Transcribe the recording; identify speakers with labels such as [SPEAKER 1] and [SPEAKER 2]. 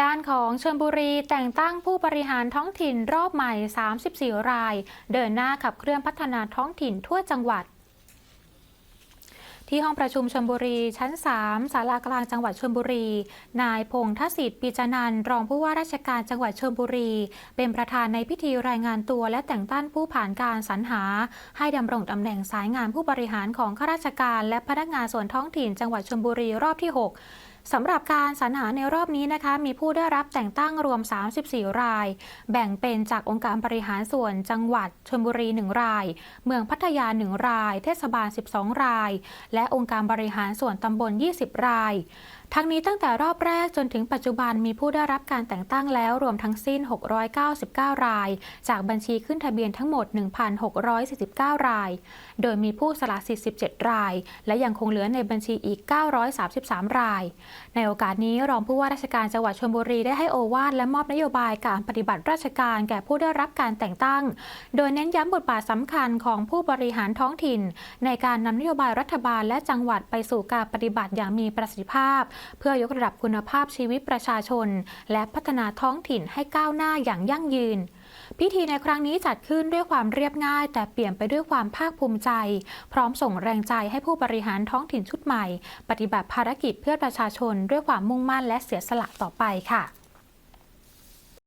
[SPEAKER 1] ด้านของชลบุรีแต่งตั้งผู้บริหารท้องถิ่นรอบใหม่ 34 ราย เดินหน้าขับเคลื่อนพัฒนาท้องถิ่นทั่วจังหวัดที่ห้องประชุมชลบุรีชั้น 3 ศาลากลางจังหวัดชลบุรี นายพงษ์ทศิษย์ปีจนันรองผู้ว่าราชการจังหวัดชลบุรี เป็นประธานในพิธีรายงานตัวและแต่งตั้งผู้ผ่านการสรรหา ให้ดำรงตำแหน่งสายงานผู้บริหารของข้าราชการและพนักงานส่วนท้องถิ่นจังหวัดชลบุรีรอบที่ 6 สำหรับการสรรหาในรอบนี้นะคะ มีผู้ได้รับแต่งตั้งรวม 34 ราย แบ่งเป็นจากองค์การบริหารส่วนจังหวัดชลบุรี 1 ราย เมืองพัทยา 1 ราย เทศบาล 12 ราย และองค์การบริหารส่วนตำบล 20 รายทั้งนี้ตั้งแต่รอบแรกจนถึงปัจจุบันมีผู้ได้รับการแต่งตั้งแล้วรวมทั้งสิ้น 699 ราย จากบัญชีขึ้นทะเบียนทั้งหมด 1,649 ราย โดยมีผู้สละสิทธิ์ 17 ราย และยังคงเหลือในบัญชีอีก 933 ราย ในโอกาสนี้รองผู้ว่าราชการจังหวัดชลบุรีได้ให้โอวาทและมอบนโยบายการปฏิบัติราชการแก่ผู้ได้รับการแต่งตั้ง โดยเน้นย้ำบทบาทสำคัญของผู้บริหารท้องถิ่น ในการนำนโยบายรัฐบาลและจังหวัดไปสู่การปฏิบัติอย่างมีประสิทธิภาพเพื่อยกระดับคุณภาพชีวิตประชาชน และพัฒนาท้องถิ่นให้ก้าวหน้าอย่างยั่งยืน พิธีในครั้งนี้จัดขึ้นด้วยความเรียบง่าย แต่เปลี่ยนไปด้วยความภาคภูมิใจ พร้อมส่งแรงใจให้ผู้บริหารท้องถิ่นชุดใหม่ ปฏิบัติภารกิจเพื่อประชาชนด้วยความมุ่งมั่นและเสียสละต่อไปค่ะ